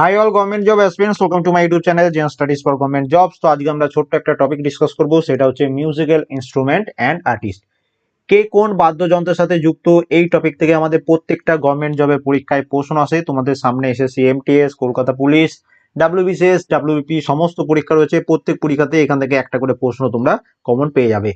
Hi all government job aspirants welcome to my YouTube channel Zen Studies for government jobs তো আজকে আমরা ছোট্ট একটা টপিক ডিসকাস করব, সেটা হচ্ছে মিউজিক্যাল ইনস্ট্রুমেন্ট অ্যান্ড আর্টিস্ট কে কোন বাদ্যযন্ত্রের সাথে যুক্ত, এই টপিক থেকে আমাদের প্রত্যেকটা গভর্নমেন্ট জবের পরীক্ষায় প্রশ্ন আসে। তোমাদের সামনে SSC MTS Kolkata police WBCS WBP সমস্ত পরীক্ষা রয়েছে। প্রত্যেক পরীক্ষাতে এখান থেকে একটা করে প্রশ্ন তোমরা কমন পেয়ে যাবে।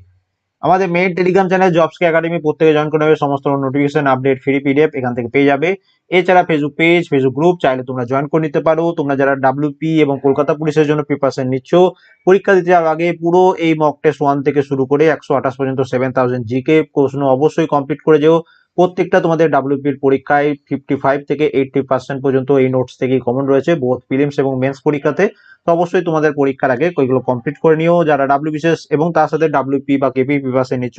আমাদের মেন টেলিগ্রাম চ্যানেল জবস কে একাডেমি প্রত্যেকে জয়েন করে নেবে, সমস্ত নোটিফিকেশন আপডেট ফ্রি পিডিএফ এখান থেকে পেয়ে যাবে। এছাড়া ফেসবুক পেজ ফেসবুক গ্রুপ চাইলে তোমরা জয়েন করে নিতে পারো। তোমরা যারা ডাব্লিউপি এবং কলকাতা পুলিশের জন্য প্রিপারেশন নিচ্ছ, পরীক্ষা দিতে যাওয়ার আগে পুরো এই মক টেস্ট ওয়ান থেকে শুরু করে একশো আঠাশ পর্যন্ত সেভেন থাউজেন্ড জিকে প্রশ্ন অবশ্যই কমপ্লিট করে যেও। প্রত্যেকটা তোমাদের ডাব্লিউপির পরীক্ষায় ফিফটি ফাইভ থেকে এইটটি পার্সেন্ট পর্যন্ত এই নোটস থেকেই কমন রয়েছে বোথ ফিলিমস এবং মেন্স পরীক্ষাতে। তো অবশ্যই তোমাদের পরীক্ষার আগে ওইগুলো কমপ্লিট করে নিও। যারা ডাব্লিউবিসিএস এবং তার সাথে ডাব্লিউপি বা কেপি প্রিপারেশন নিচ্ছ,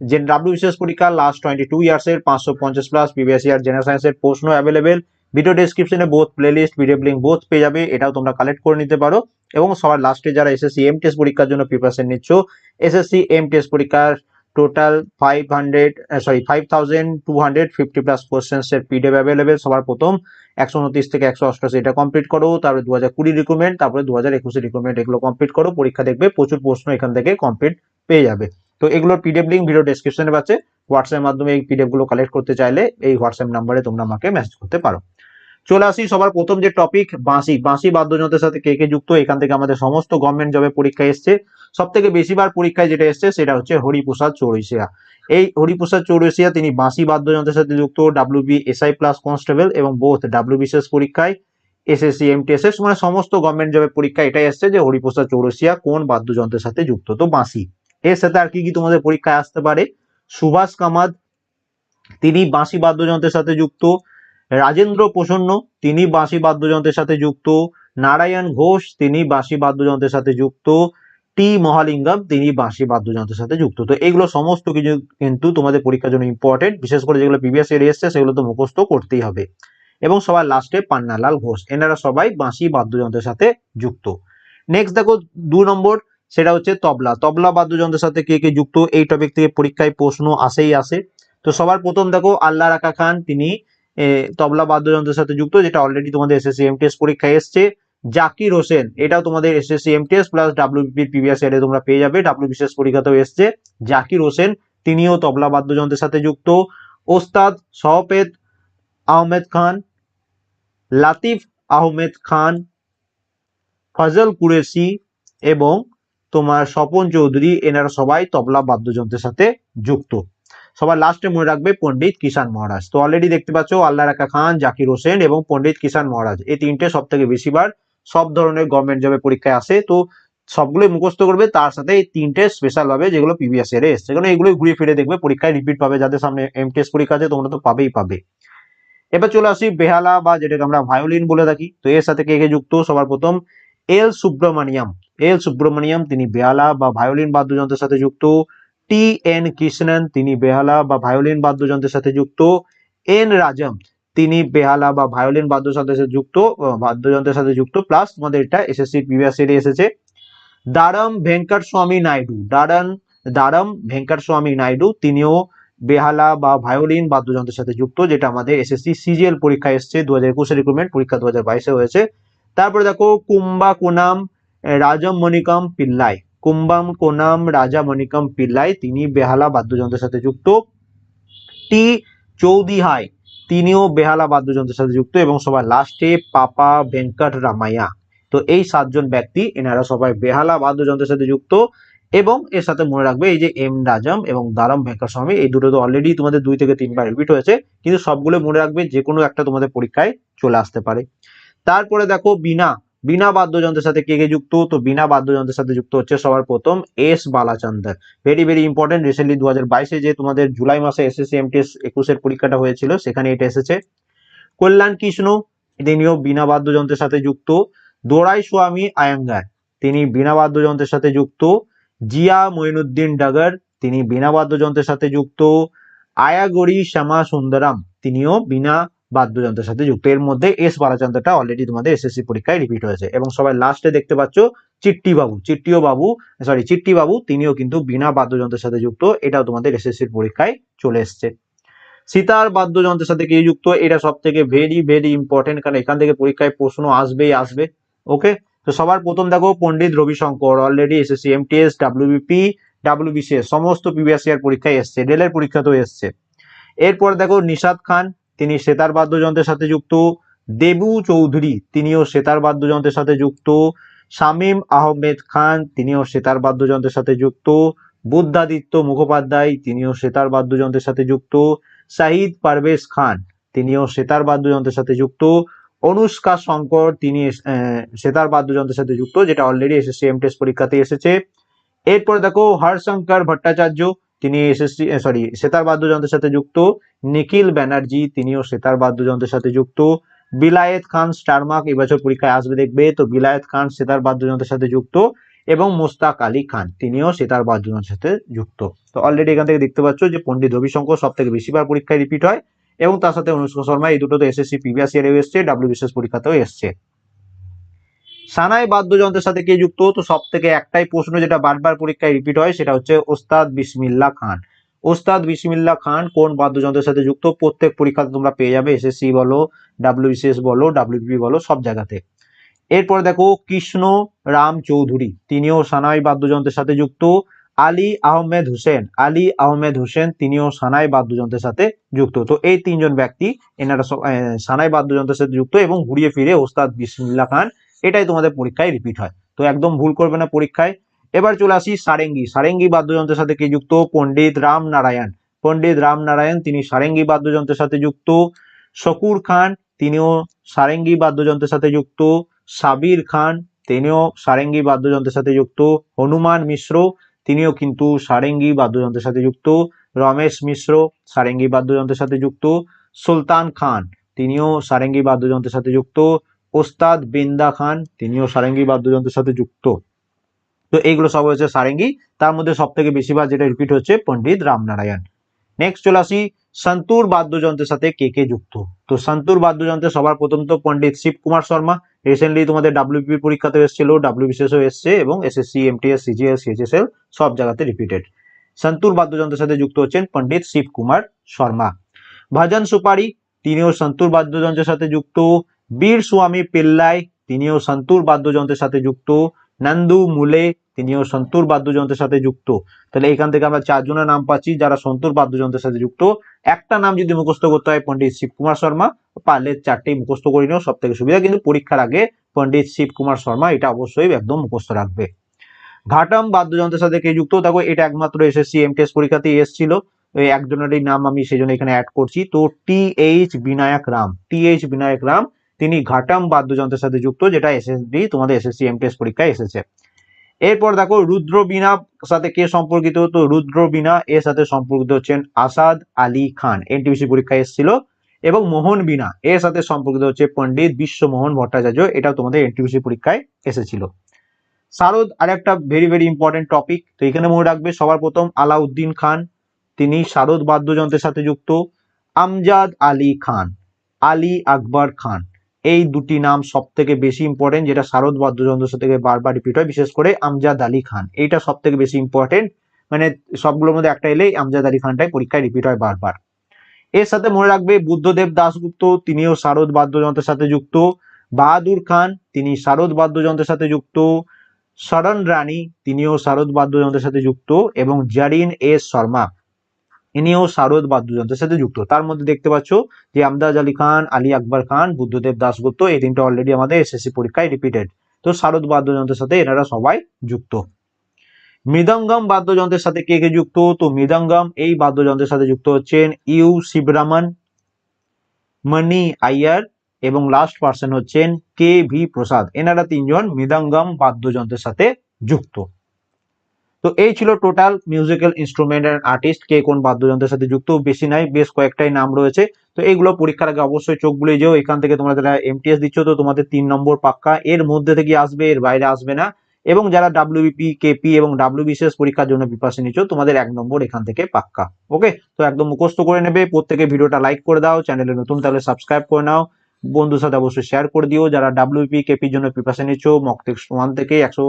যে ডাব্লিউবিসিএস পরীক্ষা লাস্ট টোয়েন্টি টু ইয়ার্স এর, পাঁচশো পঞ্চাশ প্লাস প্রিভিয়াস ইয়ার জেনারেল সায়েন্সের প্রশ্ন অ্যাভেলেবেল ভিডিও ডেসক্রিপশনে both playlist PDF link both পেয়ে যাবে, এটাও তোমরা কালেক্ট করে নিতে পারো। এবং সবার লাস্টে যারা এসএসসি এম টেস্ট পরীক্ষার জন্য প্রিপারেশন নিচ্ছ এসএসসি এম টেস্ট পরীক্ষার total five hundred sorry five thousand two hundred fifty plus questions এর পিডিএফ অ্যাভেলেবেল সবার প্রথম একশো উনত্রিশ থেকে একশো অষ্টআশি এটা কমপ্লিট করো, তারপরে দু হাজার কুড়ি রিক্রুটমেন্ট তারপরে দু হাজার একুশে রিক্রুটমেন্ট এগুলো কমপ্লিট করো, পরীক্ষা দেখবে, প্রচুর প্রশ্ন এখান থেকে কমপ্লিট পেয়ে যাবে। তো এগুলোর পিডিএফ লিঙ্ক ভিডিও ডেসক্রিপশনে পাচ্ছে হোয়াটসঅ্যাপের মাধ্যমে এই পিডিএফগুলো কালেক্ট করতে চাইলে এই হোয়াটসঅ্যাপ নাম্বারে তোমরা আমাকে মেসেজ করতে পারো। চলে আসি সবার প্রথম যে টপিক বাঁশি। বাঁশি বাদ্যযন্ত্রের সাথে কে কে যুক্ত, এখান থেকে আমাদের সমস্ত গভর্নমেন্ট জবে পরীক্ষা এসছে। সব থেকে বেশিবার পরীক্ষায় যেটা এসছে, সেটা হচ্ছে হরিপ্রসাদ চৌরসিয়া। এই হরিপ্রসাদ চৌরসিয়া, তিনি বাঁশি বাদ্যযন্ত্রের সাথে যুক্ত ডাব্লিউবি এসআই প্লাস কনস্টেবল এবং বোথ ডাব্লিউবিসিএস পরীক্ষায় এসএসসি এমটিএসএস মানে সমস্ত গভর্নমেন্ট জবের পরীক্ষা এটাই এসছে যে হরিপ্রসাদ চৌরসিয়া কোন বাদ্যযন্ত্রের সাথে যুক্ত। তো বাঁশি, এর সাথে আর কি কি তোমাদের পরীক্ষায় আসতে পারে? সুভাষ কামাদ তিনি বাঁশি বাদ্যযন্ত্রের সাথে যুক্ত রাজেন্দ্র প্রসন্ন, তিনি বাঁশি বাদ্যযন্ত্রের সাথে যুক্ত। নারায়ণ ঘোষ, তিনি বাঁশি বাদ্যযন্ত্রের সাথে যুক্ত। টি মহালিঙ্গম, তিনি বাঁশি বাদ্যযন্ত্রের সাথে যুক্ত। তো এগুলো সমস্ত কিছু কিন্তু তোমাদের পরীক্ষার জন্য ইম্পর্টেন্ট বিশেষ করে যেগুলো প্রিভিয়াস ইয়ার এসছে, সেগুলো তো মুখস্থ করতেই হবে। এবং সবার লাস্টে পান্নালাল ঘোষ, এনারা সবাই বাঁশি বাদ্যযন্ত্রের সাথে যুক্ত। নেক্সট দেখো, দু নম্বর, সেটা হচ্ছে তবলা। তবলা বাদ্যযন্ত্রের সাথে কে কে যুক্ত, এই টপিক থেকে পরীক্ষায় প্রশ্ন আসেই আসে। তো সবার প্রথম দেখো, আল্লাহ রাকা খান, তিনি তবলা বাদ্যযন্ত্রের সাথে যুক্ত, যেটা অলরেডি তোমাদের এসএসসি এমটিএস পরীক্ষায় এসছে। জাকির হোসেন, এটাও তোমাদের SSC MTS plus WBP previous ইয়ারে তোমরা পেয়ে যাবে। ডাব্লিউবিসিএস পরীক্ষাতেও এসছে। জাকির হোসেন, তিনিও তবলা বাদ্যযন্ত্রের সাথে যুক্ত। ওস্তাদ সহপেদ আহমেদ খান, লাতিফ আহমেদ খান, ফজল কুরেশি এবং তোমার স্বপন চৌধুরী, এনারা সবাই তবলা বাদ্যযন্ত্রের সাথে যুক্ত। সবার লাস্টে মনে রাখবে পণ্ডিত কিষান মহারাজ। তো অলরেডি দেখতে পাচ্ছ আল্লাহ রাখা খান, জাকির হোসেন এবং পণ্ডিত কিষান মহারাজ। এই তিনটে সব থেকে বেশিবার সব ধরনের গভর্নমেন্ট জবে পরীক্ষায় আসে। তো সবগুলোই মুখস্থ করবে, তার সাথে এই তিনটে স্পেশাল ভাবে যেগুলো প্রিভিয়াস ইয়ারে এসছে। কারণ এগুলো ঘুরে ফিরে দেখবে, পরীক্ষায় রিপিট পাবে, যাদের সামনে এমটিএস পরীক্ষা আছে তোমরা তো পাবেই পাবে। এবার চলে আসি বেহালা বা যেটাকে আমরা ভায়োলিন বলে থাকি। তো এর সাথে কে কে যুক্ত? সবার প্রথম এল সুব্রমণিয়াম। এল সুব্রমণিয়াম, তিনি বেহালা বা ভায়োলিন বাদ্যযন্ত্রের সাথে যুক্ত। টি এন কৃষ্ণন, তিনি বেহালা বা ভায়োলিন বাদ্যযন্ত্রের সাথে যুক্ত। এন রাজম, তিনি বেহালা বা ভায়োলিন বাদ্যযন্ত্রের সাথে যুক্ত বাদ্যযন্ত্রের সাথে যুক্ত। প্লাস তোমাদের এটা এসএসসি প্রিভিয়াস ইয়ারে এসেছে। দারম ভেঙ্কট স্বামী নাইডু, দারন, দারম ভেঙ্কট স্বামী নাইডু, তিনিও বেহালা বা ভায়োলিন বাদ্যযন্ত্রের সাথে যুক্ত, যেটা আমাদের এসএসসি সিজিএল পরীক্ষা এসছে দু হাজার একুশে রিক্রুটমেন্ট পরীক্ষা দু হাজার বাইশে হয়েছে। তারপরে দেখো, কুম্বা কোনাম, রাজম মণিকম, পিল্লাই। কুম্বাম কোনাম রাজা মণিকম পিল্লাই, তিনি বেহালা বাদ্যযন্ত্রের সাথে যুক্ত। টি চৌদিহাই তিনিও বেহালা বাদ্যযন্ত্রের সাথে যুক্ত এবং সবার লাস্টে পাপা ভেঙ্কট রামাইয়া। তো এই সাতজন ব্যক্তি, এনারা সবাই বেহালা বাদ্যযন্ত্রের সাথে যুক্ত এবং এর সাথে মনে রাখবে এই যে এম রাজম এবং দারাম ভেঙ্কটস্বামী এই দুটো তো অলরেডি তোমাদের দুই থেকে তিনবার রিপিট হয়েছে, কিন্তু সবগুলো মনে রাখবে যে কোনো একটা তোমাদের পরীক্ষায় চলে আসতে পারে। তারপরে দেখো বিনা বিনা বাদ্যযন্ত্রের সাথে কে কে যুক্ত? তো বিনা বাদ্যযন্ত্রের সাথে যুক্ত হচ্ছে সবার প্রথম S Balachander. Very very important recently দু হাজার বাইশে যে তোমাদের জুলাই মাসে এসএসসি এমটিএস একুশের পরীক্ষাটা হয়েছিল, সেখানে এটা এসেছে। কল্যাণ কৃষ্ণ তিনিও বিনা বাদ্যযন্ত্রের সাথে যুক্ত। দোরাই স্বামী আয়াঙ্গার, তিনি বিনা বাদ্যযন্ত্রের সাথে যুক্ত। জিয়া মঈনুদ্দিন ডাগার, তিনি বিনা বাদ্যযন্ত্রের সাথে যুক্ত। আয়াগরি শ্যামা সুন্দরাম, তিনিও বিনা বাদ্যযন্ত্রের সাথে যুক্ত। এর মধ্যে এস বালাচন্দ্রটা অলরেডি তোমাদের এসএসসি পরীক্ষায় রিপিট হয়েছে। এবং সবাই লাস্টে দেখতে পাচ্ছ চিট্টি বাবু চিট্টিও বাবু সরি চিট্টি বাবু তিনিও কিন্তু বিনা বাদ্যযন্ত্রের সাথে যুক্ত। এটাও তোমাদের এসএসসির পরীক্ষায় চলে এসছে। সিতার বাদ্যযন্ত্রের সাথে কে যুক্ত? এটা সব থেকে ভেরি ভেরি ইম্পর্টেন্ট কারণ এখান থেকে পরীক্ষায় প্রশ্ন আসবেই আসবে। ওকে তো সবার প্রথম দেখো, Pandit Ravi Shankar already SSC MTS WBP WBCS সমস্ত প্রিভিয়াস ইয়ার পরীক্ষায় এসছে। রেলের পরীক্ষাতেও এসছে। এরপর দেখো নিশাদ খান তিনি সেতার বাদ্যযন্ত্রের সাথে যুক্ত। দেবু চৌধুরী, তিনিও সেতার বাদ্যযন্ত্রের সাথে যুক্ত। শামীম আহমেদ খান, তিনিও সেতার বাদ্যযন্ত্রের সাথে যুক্ত। বুদ্ধাদিত্য মুখোপাধ্যায়, তিনিও সেতার বাদ্যযন্ত্রের সাথে যুক্ত। শাহিদ পারভেজ খান, তিনিও সেতার বাদ্যযন্ত্রের সাথে যুক্ত। অনুষ্কা শঙ্কর, তিনি সেতার বাদ্যযন্ত্রের সাথে যুক্ত, যেটা অলরেডি এসএসসি এমটিএস পরীক্ষাতে এসেছে। এরপর দেখো হরশঙ্কর ভট্টাচার্য তিনি এসএসসি সরি সেতার বাদ্যযন্ত্রের সাথে যুক্ত, নিখিল ব্যানার্জি তিনিও সেতার বাদ্যযন্ত্রের সাথে যুক্ত। বিলায়েত খান, স্টারমার্ক এবছর পরীক্ষায় আসবে দেখবে, তো বিলায়েত খান সেতার বাদ্যযন্ত্রের সাথে যুক্ত এবং মোস্তাক আলী খান তিনিও সেতার বাদ্যযন্ত্রের সাথে যুক্ত। তো অলরেডি এখান থেকে দেখতে পাচ্ছ যে পণ্ডিত রবিশঙ্কর সব থেকে বেশিবার পরীক্ষায় রিপিট হয় এবং তার সাথে অনুষ্কা শর্মা, এই দুটো তো এসএসসি প্রিভিয়াস ইয়ারেও এসছে ডাব্লিউবিসিএস পরীক্ষাতেও এসছে। সানাই বাদ্যযন্ত্রের সাথে কে যুক্ত? তো সব থেকে একটাই প্রশ্ন যেটা বারবার পরীক্ষায় রিপিট হয়, সেটা হচ্ছে ওস্তাদ বিসমিল্লা খান। ওস্তাদ বিসমিল্লা খান কোন বাদ্যযন্ত্রের সাথে যুক্ত? প্রত্যেক পরীক্ষাতে তোমরা পেয়ে যাবে এস এসএসসি বলো ডাব্লিউবিসিএস বলো ডাব্লিউপি বলো, সব জায়গাতে। এরপর দেখো, কৃষ্ণ রাম চৌধুরী, তিনিও সানাই বাদ্যযন্ত্রের সাথে যুক্ত। আলী আহমেদ হোসেন, আলী আহমেদ হোসেন তিনিও সানাই বাদ্যযন্ত্রের সাথে যুক্ত। তো এই তিনজন ব্যক্তি, এনারা সানাই বাদ্যযন্ত্রের সাথে যুক্ত এবং ঘুরিয়ে ফিরে ওস্তাদ বিসমিল্লা খান এটাই তোমাদের পরীক্ষায় রিপিট হয়। তো একদম ভুল করবে না পরীক্ষায়। এবার চলে আসি সারেঙ্গি। সারেঙ্গি বাদ্যযন্ত্রের সাথে কে যুক্ত? পণ্ডিত রাম নারায়ণ পণ্ডিত রাম নারায়ণ তিনি সারেঙ্গি বাদ্যযন্ত্রের সাথে যুক্ত। শকুর খান, তিনিও সারেঙ্গি বাদ্যযন্ত্রের সাথে যুক্ত। সাবির খান, তিনিও সারেঙ্গি বাদ্যযন্ত্রের সাথে যুক্ত। হনুমান মিশ্র, তিনিও কিন্তু সারেঙ্গি বাদ্যযন্ত্রের সাথে যুক্ত। রমেশ মিশ্র, সারেঙ্গি বাদ্যযন্ত্রের সাথে যুক্ত। সুলতান খান, তিনিও সারেঙ্গি বাদ্যযন্ত্রের সাথে যুক্ত। ওস্তাদ বিন্দা খান, তিনিও সারেঙ্গি বাদ্যযন্ত্রের সাথে যুক্ত। তো এইগুলো সব হয়েছে সারেঙ্গি। তার মধ্যে সব থেকে বেশিরভাগ যেটা রিপিট হচ্ছে পণ্ডিত রামনারায়ণ। নেক্সট চলে আসি, সন্তুর বাদ্যযন্ত্রের সাথে কে কে যুক্ত? তো সন্তুর বাদ্যযন্ত্রে সবার প্রথম তো পণ্ডিত শিব কুমার শর্মা। রিসেন্টলি তোমাদের ডাব্লিউপি পরীক্ষাতে এসেছিল ডাব্লিউবিসিএসও এসছে এবং এসএসসি এমটিএস সিজিএস সিএচএসএল সব জায়গাতে রিপিটেড সন্তুর বাদ্যযন্ত্রের সাথে যুক্ত হচ্ছেন পণ্ডিত শিব কুমার শর্মা। ভজন সুপারি, তিনিও সন্তুর বাদ্যযন্ত্রের সাথে যুক্ত। বীর স্বামী পিল্লাই, তিনিও সন্তুর বাদ্যযন্ত্রের সাথে যুক্ত। নন্দু মুলে, তিনিও সন্তুর বাদ্যযন্ত্রের সাথে যুক্ত। তাহলে এখান থেকে আমরা চারজনের নাম পাচ্ছি যারা সন্তুর বাদ্যযন্ত্রের সাথে যুক্ত। একটা নাম যদি মুখস্থ করতে হয় পন্ডিত শিব কুমার শর্মা, পারলে চারটেই মুখস্থ করে নিও সব থেকে সুবিধা। কিন্তু পরীক্ষার আগে পন্ডিত শিব কুমার শর্মা এটা অবশ্যই একদম মুখস্থ রাখবে। ঘাটাম বাদ্যযন্ত্রের সাথে কে যুক্ত? দেখো, এটা একমাত্র এসএসসি এমটিএস পরীক্ষাতে এসেছিল। ওই একজনেরই নাম আমি সেই জন্য এখানে অ্যাড করছি। তো T H Vinayak Ram T H Vinayak Ram তিনি ঘাটাম বাদ্যযন্ত্রের সাথে যুক্ত, যেটা এসএসবি তোমাদের এসএসসি এমটিএস পরীক্ষায় এসেছে। এরপর দেখো, রুদ্রবীণা সাথে কে সম্পর্কিত? তো রুদ্র বিনা এর সাথে সম্পর্কিত হচ্ছেন আসাদ আলী খান এনটিপিসি পরীক্ষায় এসেছিল। এবং মোহন বীণা এর সাথে সম্পর্কিত হচ্ছে পণ্ডিত বিশ্বমোহন ভট্টাচার্য, এটাও তোমাদের এনটিপিসি পরীক্ষায় এসেছিল। শারদ আর একটা ভেরি ভেরি ইম্পর্টেন্ট টপিক তো এখানে মনে রাখবে, সবার প্রথম আলাউদ্দিন খান, তিনি শারদ বাদ্যযন্ত্রের সাথে যুক্ত, আমজাদ আলী খান, আলী আকবর খান। এই দুটি নাম সব থেকে বেশি ইম্পর্টেন্ট যেটা শারদ বাদ্যযন্ত্রের সাথে বারবার রিপিট হয়, বিশেষ করে আমজাদ আলী খান। এইটা সব থেকে বেশি ইম্পর্টেন্ট মানে সবগুলোর মধ্যে একটা এলেই আমজাদ আলী খানটাই পরীক্ষায় রিপিট হয় বারবার। এর সাথে মনে রাখবে, বুদ্ধদেব দাশগুপ্ত, তিনিও শারদ বাদ্যযন্ত্রের সাথে যুক্ত। বাহাদুর খান, তিনি শারদ বাদ্যযন্ত্রের সাথে যুক্ত। শরণ রানী তিনিও শারদ বাদ্যযন্ত্রের সাথে যুক্ত। এবং জারিন এস শর্মা ইনিও শারদ বাদ্যযন্ত্রের সাথে যুক্ত। তার মধ্যে দেখতে পাচ্ছ যে আমদাজ আলী খান, আলী আকবর খান, বুদ্ধদেব দাশগুপ্ত এই তিনটা অলরেডি আমাদের এসএসসি পরীক্ষায় রিপিটেড তো শারদ বাদ্যযন্ত্রের সাথে এনারা সবাই যুক্ত। মৃদঙ্গম বাদ্যযন্ত্রের সাথে কে কে যুক্ত? তো মৃদঙ্গম এই বাদ্যযন্ত্রের সাথে যুক্ত হচ্ছেন ইউ শিবরামন, মণি আইয়ার এবং লাস্ট পার্সন হচ্ছেন কে ভি প্রসাদ। এনারা তিনজন মৃদঙ্গম বাদ্যযন্ত্রের সাথে যুক্ত। তো এই ছিল total musical instrument and artist কে কোন বাদ্যযন্ত্রের সাথে যুক্ত বেশি নাই, বেশ কয়েকটাই নাম রয়েছে। তো এইগুলো পরীক্ষার আগে অবশ্যই চোখ বুলিয়ে যেও, এখান থেকে তোমরা যারা এমটিএস দিচ্ছ তো তোমাদের তিন নম্বর পাক্কা, এর মধ্যে থেকে আসবে, এর বাইরে আসবে না। এবং যারা ডাব্লিউবিপি কেপি এবং ডাব্লিউবিসিএস পরীক্ষার জন্য প্রিপারেশন নিচ্ছ, তোমাদের এক নম্বর এখান থেকে পাক্কা। ওকে তো একদম মুখস্থ করে নেবে, প্রত্যেকে ভিডিওটা লাইক করে দাও, চ্যানেলে নতুন তাহলে সাবস্ক্রাইব করে নাও। বন্ধুর সাথে অবশ্যই শেয়ার করে দিও। যারা ডাব্লিউপি কেপির জন্য প্রিপারেশন নিচ্ছ মক টেক্সট ওয়ান থেকে একশো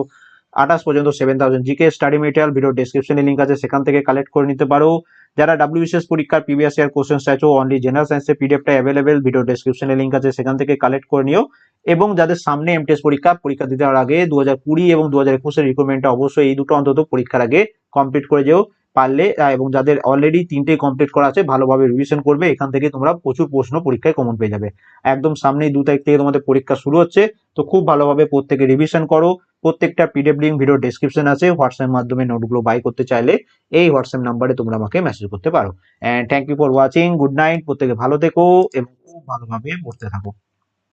আঠাশ পর্যন্ত seven thousand GK study material video ডেসক্রিপশনে লিঙ্ক আছে, সেখান থেকে কালেক্ট করে নিতে পারো। যারা ডাব্লিউবিসিএস পরীক্ষার প্রিভিয়াস ইয়ার কোশ্চেন চাইছো অনলি জেনারেল সায়েন্সের পিডিএফটা অ্যাভেলেবেল ভিডিও ডেসক্রিপশনে লিঙ্ক আছে, সেখান থেকে কালেক্ট করে নিও। এবং যাদের সামনে এমটিএস পরীক্ষা পরীক্ষা দিতে আগে দু হাজার কুড়ি এবং দু হাজার একুশের রিক্রুটমেন্টটা অবশ্যই এই দুটো অন্তত পরীক্ষার আগে কমপ্লিট করে যেও। পারলে এবং যাদের অলরেডি তিনটে কমপ্লিট করা আছে, ভালোভাবে রিভিশন করবে, এখান থেকে তোমরা প্রচুর প্রশ্ন পরীক্ষায় কমন পেয়ে যাবে। একদম সামনেই দু তারিখ থেকে তোমাদের পরীক্ষা শুরু হচ্ছে, তো খুব ভালোভাবে প্রত্যেকে রিভিশন করো। প্রত্যেকটা পিডিএফ লিঙ্ক ভিডিও ডেসক্রিপশন আছে হোয়াটসঅ্যাপ মাধ্যমে নোটগুলো বাই করতে চাইলে এই হোয়াটসঅ্যাপ নাম্বারে তোমরা আমাকে মেসেজ করতে পারো। And thank you for watching good night প্রত্যেকে ভালো থেকো এবং খুব ভালোভাবে পড়তে থাকো।